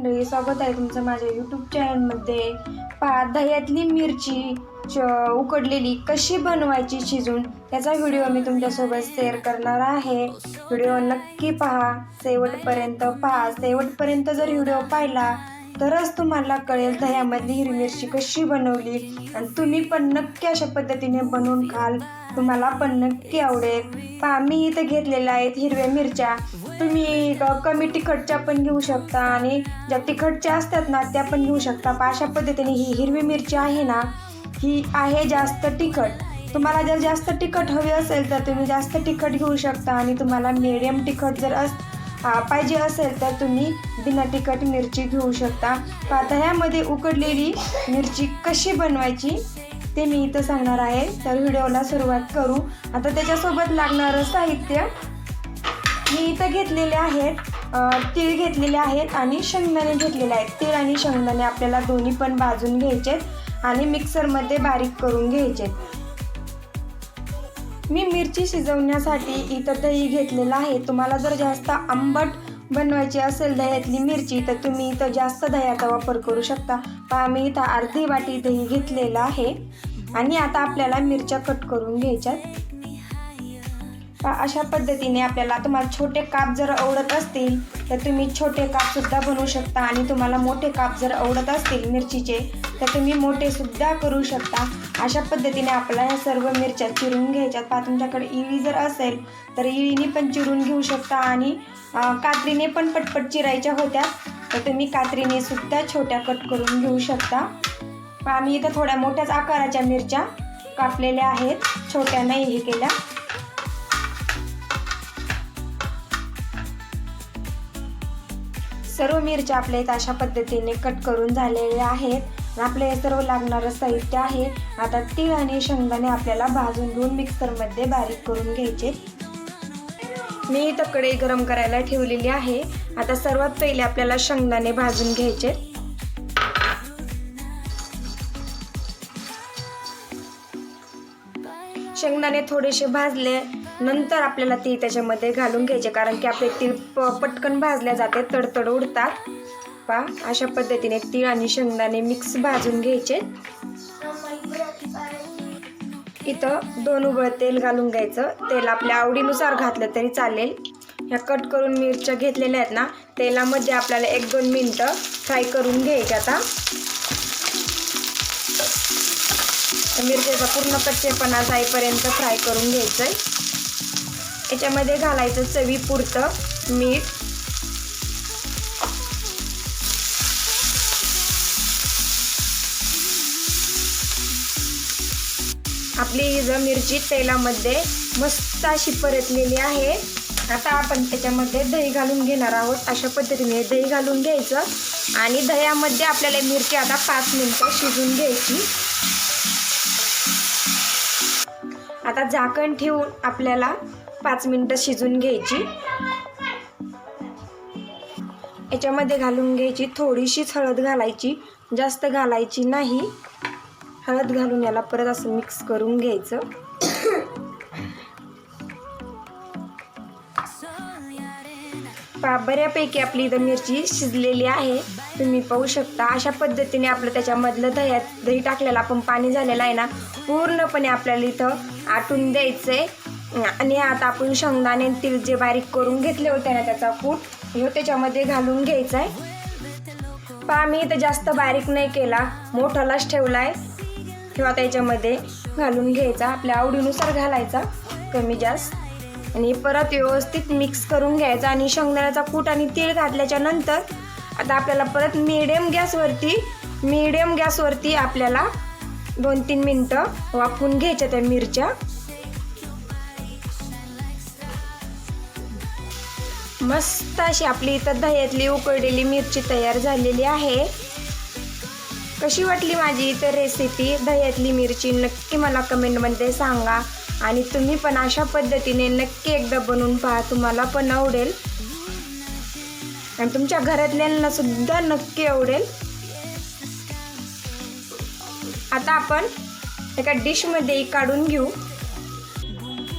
मंडळी स्वागत आहे तुमचं माझ्या यूट्यूब चॅनलमध्ये पहा दह्यातली मिरची च उकडलेली कशी बनवायची शिजून याचा व्हिडिओ मी तुमच्यासोबत शेअर करणार आहे. व्हिडिओ नक्की पहा शेवटपर्यंत पहा. शेवटपर्यंत जर व्हिडिओ पाहिला तरच तुम्हाला कळेल दह्यामधली हिरवी मिरची कशी बनवली. आणि तुम्ही पण नक्की अशा पद्धतीने बनवून खाल. तुम्हाला पण नक्की आवडेल. पहा मी इथं घेतलेल्या आहेत हिरव्या मिरच्या. तुम्ही कमी तिखटच्या पण घेऊ शकता आणि ज्या तिखटच्या असतात ना त्या पण घेऊ शकता. पहा अशा पद्धतीने ही हिरवी मिरची आहे ना ही आहे जास्त तिखट. तुम्हाला जर जास्त तिखट हवी असेल तर तुम्ही जास्त तिखट घेऊ शकता आणि तुम्हाला मिडियम तिखट जर अस पाहिजे असेल तर तुम्ही बिना तिखट मिरची घेऊ शकता. पातळ्यामध्ये उकडलेली मिरची कशी बनवायची ते मी इथं सांगणार आहे. तर व्हिडिओला सुरुवात करू. आता त्याच्यासोबत लागणारं साहित्य मी इथं घेतलेले आहेत. तीळ घेतलेले आहेत आणि शेंगदाणे घेतलेले आहेत. तीळ आणि शेंगदाणे आपल्याला दोन्ही पण भाजून घ्यायचे आणि मिक्सरमध्ये बारीक करून घ्यायचे मी मिरची शिजवण्यासाठी इथं दही घेतलेलं आहे. तुम्हाला जर जास्त आंबट बनवायची असेल दह्यातली मिरची तर तुम्ही इथं जास्त दह्याचा वापर करू शकता. पहा मी इथं अर्धी वाटी दही घेतलेलं आहे. आणि आता आपल्याला मिरच्या कट करून घ्यायच्यात. आहेत अशा पद्धतीने आपल्याला तुम्हाला छोटे काप जर आवडत असतील तर तुम्ही छोटे कापसुद्धा बनवू शकता आणि तुम्हाला मोठे काप जर आवडत असतील मिरचीचे तर तुम्ही मोठेसुद्धा करू शकता. अशा पद्धतीने आपल्याला ह्या सर्व मिरच्या चिरून घ्यायच्यात. पहा तुमच्याकडे इळी जर असेल तर इळीने पण चिरून घेऊ शकता आणि कात्रीने पण पटपट चिरायच्या होत्या तर तुम्ही कात्रीने सुद्धा छोट्या कट करून घेऊ शकता. पहा इथं थोड्या मोठ्याच आकाराच्या मिरच्या कापलेल्या आहेत. छोट्या नाही हे केल्या. सर्व मिरच्या आपल्या इथं अशा पद्धतीने कट करून झालेल्या आहेत. आपले हे सर्व लागणारं साहित्य आहे. आता तीळ आणि शेंगदाणे आपल्याला भाजून घेऊन मिक्सरमध्ये बारीक करून घ्यायचे. मी तकडे गरम करायला ठेवलेली आहे. आता सर्वात पहिले आपल्याला शेंगदाणे भाजून घ्यायचे. शेंगदाणे थोडेसे भाजले. नंतर आपल्याला ती त्याच्यामध्ये घालून घ्यायचे कारण की आपले तीळ प पटकन भाजल्या जाते तडतड उडतात. पा अशा पद्धतीने तीळ आणि शेंगदाणे मिक्स भाजून घ्यायचे. इथं दोन उबळ तेल घालून घ्यायचं. तेल आपल्या आवडीनुसार घातलं तरी चालेल. ह्या कट करून मिरच्या घेतलेल्या आहेत ना तेलामध्ये आपल्याला एक दोन मिनटं फ्राय करून घ्यायचे आता. मिरच्याचा पूर्ण कच्चेपणा जाईपर्यंत फ्राय करून घ्यायचं आहे याच्यामध्ये घालायचं चवीपुरतं मीठ. आपली ही जर मिरची तेलामध्ये मस्त अशी परतलेली आहे. आता आपण त्याच्यामध्ये दही घालून घेणार आहोत. अशा पद्धतीने दही घालून घ्यायचं. आणि दह्यामध्ये आपल्याला मिरची आता पाच मिनटं शिजून घ्यायची. आता झाकण ठेवून आपल्याला पाच मिनटं शिजून घ्यायची. याच्यामध्ये घालून घ्यायची थोडीशीच हळद घालायची. जास्त घालायची नाही. हळद घालून याला परत असं मिक्स करून घ्यायचं. पा बऱ्यापैकी आपली इथं मिरची शिजलेली आहे. तुम्ही पाहू शकता अशा पद्धतीने आपलं त्याच्यामधलं दह्यात दही टाकलेलं आपण पाणी झालेलं आहे ना पूर्णपणे आपल्याला इथं आटून द्यायचं आहे आणि आता आपण शेंगदाणे आणि तीळ जे बारीक करून घेतले होते ना त्याचा कूट हे त्याच्यामध्ये घालून घ्यायचा आहे पहा मी इथं जास्त बारीक नाही केला मोठालाच ठेवला आहे किंवा त्याच्यामध्ये घालून घ्यायचा आपल्या आवडीनुसार घालायचा कमी जास्त. आणि परत व्यवस्थित मिक्स करून घ्यायचा आणि शेंगदाण्याचा कूट आणि तीळ घातल्याच्या नंतर आता आपल्याला परत मिडियम गॅसवरती मिडियम गॅसवरती आपल्याला दोन तीन मिनटं वाफवून घ्यायच्या त्या मिरच्या. मस्त अशी आपली इथं दह्यातली उकळलेली मिरची तयार झालेली आहे. कशी वाटली माझी इतर रेसिपी दह्यातली मिरची नक्की मला कमेंटमध्ये सांगा. आणि तुम्ही पण अशा पद्धतीने नक्की एकदा बनवून पहा तुम्हाला पण आवडेल. आणि तुमच्या घरातल्यांना सुद्धा नक्की आवडेल. आता आपण एका डिशमध्ये काढून घेऊ.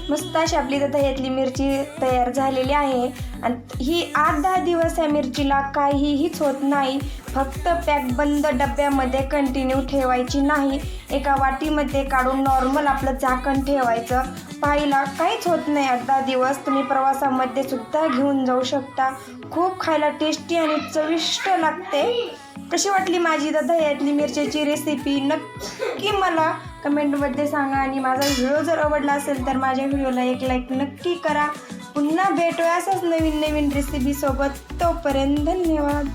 मस्त अशी आपली तर दह्यातली मिरची तयार झालेली आहे. आणि ही आठ दहा दिवस या मिरचीला काहीहीच होत नाही. फक्त पॅक बंद डब्यामध्ये कंटिन्यू ठेवायची नाही. एका वाटीमध्ये काढून नॉर्मल आपलं झाकण ठेवायचं. पाहिला काहीच होत नाही आठ दहा दिवस. तुम्ही प्रवासामध्ये सुद्धा घेऊन जाऊ शकता. खूप खायला टेस्टी आणि चविष्ट लागते. कशी वाटली माझी दह्यातली मिरच्याची रेसिपी नक्की मला कमेंटमध्ये सांगा आणि माझा व्हिडिओ जर आवडला असेल तर माझ्या व्हिडिओला एक लाईक नक्की करा. पुन्हा भेटूया असंच नवीन नवीन रेसिपीसोबत तोपर्यंत धन्यवाद.